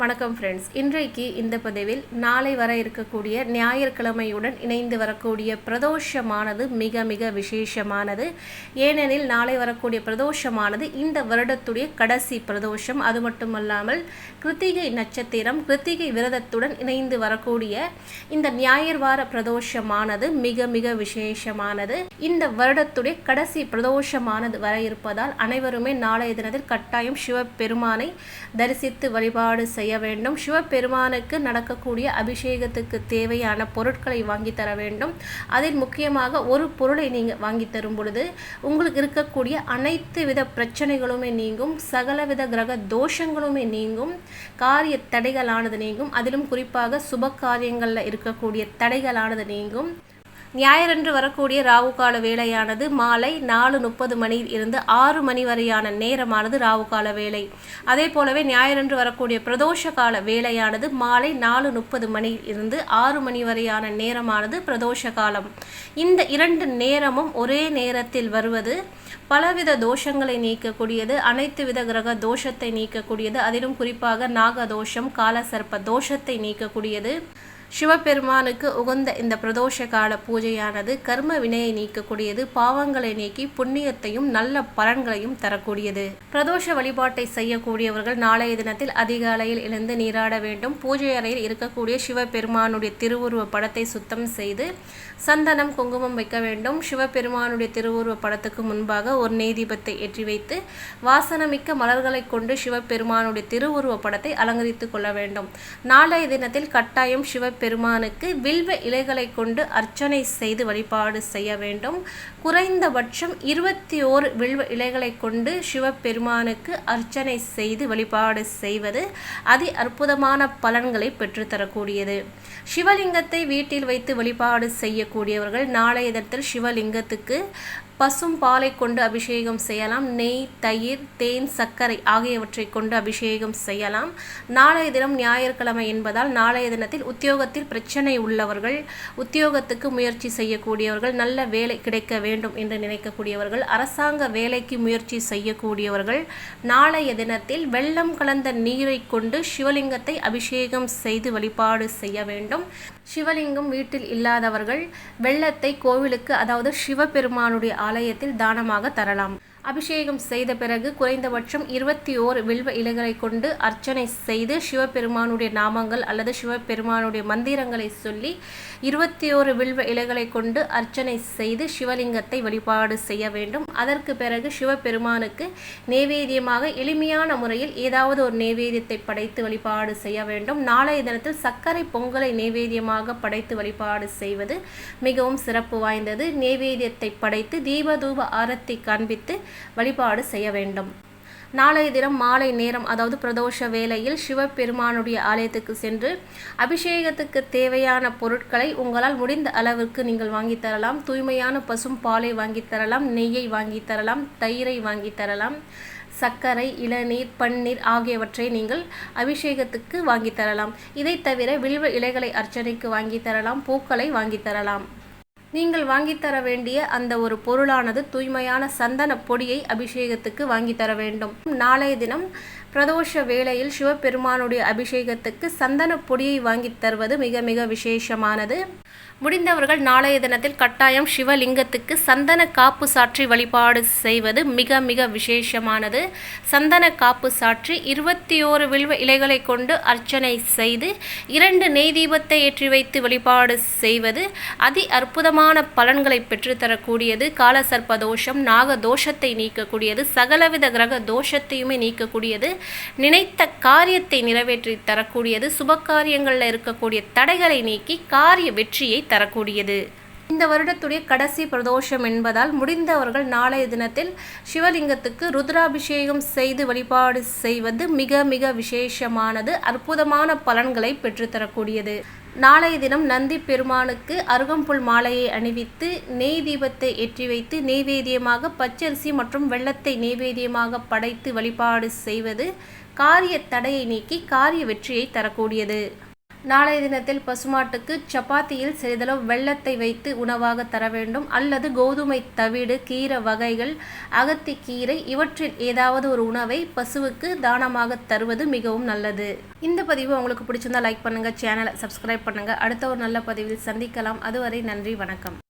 வணக்கம் ஃப்ரெண்ட்ஸ் இன்றைக்கு இந்த பதிவில் நாளை வர இருக்கக்கூடிய ஞாயிற்றுக்கிழமையுடன் இணைந்து வரக்கூடிய பிரதோஷமானது மிக மிக விசேஷமானது. ஏனெனில் நாளை வரக்கூடிய பிரதோஷமானது இந்த வருடத்துடைய கடைசி பிரதோஷம். அது மட்டுமல்லாமல் கிருத்திகை நட்சத்திரம் கிருத்திகை விரதத்துடன் இணைந்து வரக்கூடிய இந்த ஞாயிறு வார பிரதோஷமானது மிக மிக விசேஷமானது. இந்த வருடத்துடைய கடைசி பிரதோஷமானது வர இருப்பதால் அனைவருமே நாளைய தினத்தில் கட்டாயம் சிவபெருமானை தரிசித்து வழிபாடு செய்ய வேண்டும். சிவபெருமானுக்கு நடக்கக்கூடிய அபிஷேகத்துக்கு தேவையான பொருட்களை வாங்கி தர வேண்டும். அதில் முக்கியமாக ஒரு பொருளை நீங்கள் வாங்கி தரும் பொழுது உங்களுக்கு இருக்கக்கூடிய அனைத்து வித பிரச்சனைகளுமே நீங்கும். சகலவித கிரக தோஷங்களுமே நீங்கும். காரிய தடைகளானது நீங்கும். அதிலும் குறிப்பாக சுப காரியங்களில் இருக்கக்கூடிய தடைகளானது நீங்கும். ஞாயிறன்று வரக்கூடிய ராவு கால மாலை நாலு முப்பது மணியில் இருந்து ஆறு மணி வரையான நேரமானது ராவு கால வேலை அதே போலவே ஞாயிறன்று வரக்கூடிய பிரதோஷ கால வேலையானது மாலை நாலு முப்பது மணியில் இருந்து ஆறு மணி வரையான நேரமானது பிரதோஷ காலம். இந்த இரண்டு நேரமும் ஒரே நேரத்தில் வருவது பலவித தோஷங்களை நீக்கக்கூடியது அனைத்து வித கிரக தோஷத்தை நீக்கக்கூடியது அதிலும் குறிப்பாக நாகதோஷம் காலசர்ப்ப தோஷத்தை நீக்கக்கூடியது சிவபெருமானுக்கு உகந்த இந்த பிரதோஷ கால பூஜையானது கர்ம வினையை நீக்கக்கூடியது பாவங்களை நீக்கி புண்ணியத்தையும் நல்ல பலன்களையும் தரக்கூடியது. பிரதோஷ வழிபாட்டை செய்யக்கூடியவர்கள் நாளைய தினத்தில் அதிகாலையில் எழுந்து நீராட வேண்டும். பூஜை அறையில் இருக்கக்கூடிய சிவபெருமானுடைய திருவுருவ படத்தை சுத்தம் செய்து சந்தனம் குங்குமம் வைக்க வேண்டும். சிவபெருமானுடைய திருவுருவ படத்துக்கு முன்பாக ஒரு நீதிபத்தை ஏற்றி வைத்து வாசனமிக்க மலர்களை கொண்டு சிவபெருமானுடைய திருவுருவ படத்தை அலங்கரித்துக் கொள்ள வேண்டும். நாளைய தினத்தில் கட்டாயம் பெருமானுக்கு வில்வ இலைகளை கொண்டு அர்ச்சனை செய்து வழிபாடு செய்ய வேண்டும். குறைந்தபட்சம் இருபத்தி ஓரு வில்வ இலைகளை கொண்டு சிவபெருமானுக்கு அர்ச்சனை செய்து வழிபாடு செய்வது அதி அற்புதமான பலன்களை பெற்றுத்தரக்கூடியது. சிவலிங்கத்தை வீட்டில் வைத்து வழிபாடு செய்யக்கூடியவர்கள் நாளைய தினத்தில் சிவலிங்கத்துக்கு பசும் பாலை கொண்டு அபிஷேகம் செய்யலாம். நெய் தயிர் தேன் சர்க்கரை ஆகியவற்றை கொண்டு அபிஷேகம் செய்யலாம். நாளைய தினம் ஞாயிற்றுக்கிழமை என்பதால் நாளைய தினத்தில் உத்தியோகத்தில் பிரச்சனை உள்ளவர்கள் உத்தியோகத்துக்கு முயற்சி செய்யக்கூடியவர்கள் நல்ல வேலை கிடைக்க வேண்டும் என்று நினைக்கக்கூடியவர்கள் அரசாங்க வேலைக்கு முயற்சி செய்யக்கூடியவர்கள் நாளைய தினத்தில் வெள்ளம் கலந்த நீரை கொண்டு சிவலிங்கத்தை அபிஷேகம் செய்து வழிபாடு செய்ய வேண்டும். சிவலிங்கம் வீட்டில் இல்லாதவர்கள் வெள்ளத்தை கோவிலுக்கு அதாவது சிவபெருமானுடைய ஆலயத்தில் தானமாக தரலாம். அபிஷேகம் செய்த பிறகு குறைந்தபட்சம் இருபத்தி ஓர் வில்வ இலைகளை கொண்டு அர்ச்சனை செய்து சிவபெருமானுடைய நாமங்கள் அல்லது சிவபெருமானுடைய மந்திரங்களை சொல்லி இருபத்தி ஓரு வில்வ இலைகளை கொண்டு அர்ச்சனை செய்து சிவலிங்கத்தை வழிபாடு செய்ய வேண்டும். அதற்கு பிறகு சிவபெருமானுக்கு நேவேதியமாக எளிமையான முறையில் ஏதாவது ஒரு நேவேதியத்தை படைத்து வழிபாடு செய்ய வேண்டும். நாளைய தினத்தில் சர்க்கரை பொங்கலை நேவேதியமாக படைத்து வழிபாடு செய்வது மிகவும் சிறப்பு வாய்ந்தது. நேவேதியத்தை படைத்து தீபதூப ஆரத்தி காண்பித்து வழிபாடு செய்ய வேண்டும். நாளைய தினம் மாலை நேரம் அதாவது பிரதோஷ வேளையில் சிவபெருமானுடைய ஆலயத்துக்கு சென்று அபிஷேகத்துக்கு தேவையான பொருட்களை உங்களால் முடிந்த அளவிற்கு நீங்கள் வாங்கி தரலாம். தூய்மையான பசும் பாலை வாங்கித் தரலாம். நெய்யை வாங்கித் தரலாம். தயிரை வாங்கி தரலாம். சர்க்கரை இளநீர் பன்னீர் ஆகியவற்றை நீங்கள் அபிஷேகத்துக்கு வாங்கித் தரலாம். இதை தவிர வில்வ இலைகளை அர்ச்சனைக்கு வாங்கி தரலாம். பூக்களை வாங்கித் தரலாம். நீங்கள் வாங்கித்தர வேண்டிய அந்த ஒரு பொருளானது தூய்மையான சந்தன பொடியை அபிஷேகத்துக்கு வாங்கித்தர வேண்டும். நாளைய தினம் பிரதோஷ வேளையில் சிவபெருமானுடைய அபிஷேகத்துக்கு சந்தன பொடியை வாங்கித் தருவது மிக மிக விசேஷமானது. முடிந்தவர்கள் நாளைய தினத்தில் கட்டாயம் சிவலிங்கத்துக்கு சந்தன காப்பு சாற்றி வழிபாடு செய்வது மிக மிக விசேஷமானது. சந்தன காப்பு சாற்றி இருபத்தி ஓரு வில்வ இலைகளை கொண்டு அர்ச்சனை செய்து இரண்டு நெய் தீபத்தை ஏற்றி வைத்து வழிபாடு செய்வது அதி அற்புதமான பலன்களை பெற்றுத்தரக்கூடியது. காலசர்ப்ப தோஷம் நாக தோஷத்தை நீக்கக்கூடியது சகலவித கிரக தோஷத்தையுமே நீக்கக்கூடியது. நினைத்த காரியத்தை நிறைவேற்றி தரக்கூடியது சுப காரியங்களில் இருக்கக்கூடிய தடைகளை நீக்கி காரிய வெற்றியை தரக்கூடியது. இந்த வருடத்துடைய கடைசி பிரதோஷம் என்பதால் முடிந்தவர்கள் நாளைய தினத்தில் சிவலிங்கத்துக்கு ருத்ராபிஷேகம் செய்து வழிபாடு செய்வது மிக மிக விசேஷமானது அற்புதமான பலன்களை பெற்றுத்தரக்கூடியது. நாளைய தினம் நந்தி பெருமானுக்கு அருகம்புல் மாலையை அணிவித்து நெய் தீபத்தை ஏற்றி வைத்து நெய்வேதியமாக பச்சரிசி மற்றும் வெள்ளத்தை நெய்வேதியமாக படைத்து வழிபாடு செய்வது காரிய தடையை நீக்கி காரிய வெற்றியை தரக்கூடியது. நாளைய தினத்தில் பசுமாட்டுக்கு சப்பாத்தியில் சிறிதளவு வெள்ளத்தை வைத்து உணவாக தர வேண்டும். அல்லது கோதுமை தவிடு கீரை வகைகள் அகத்தி கீரை இவற்றில் ஏதாவது ஒரு உணவை பசுவுக்கு தானமாக தருவது மிகவும் நல்லது. இந்த பதிவு உங்களுக்கு பிடிச்சிருந்தா லைக் பண்ணுங்கள் சேனலை சப்ஸ்கிரைப் பண்ணுங்க. அடுத்த ஒரு நல்ல பதிவில் சந்திக்கலாம். அதுவரை நன்றி வணக்கம்.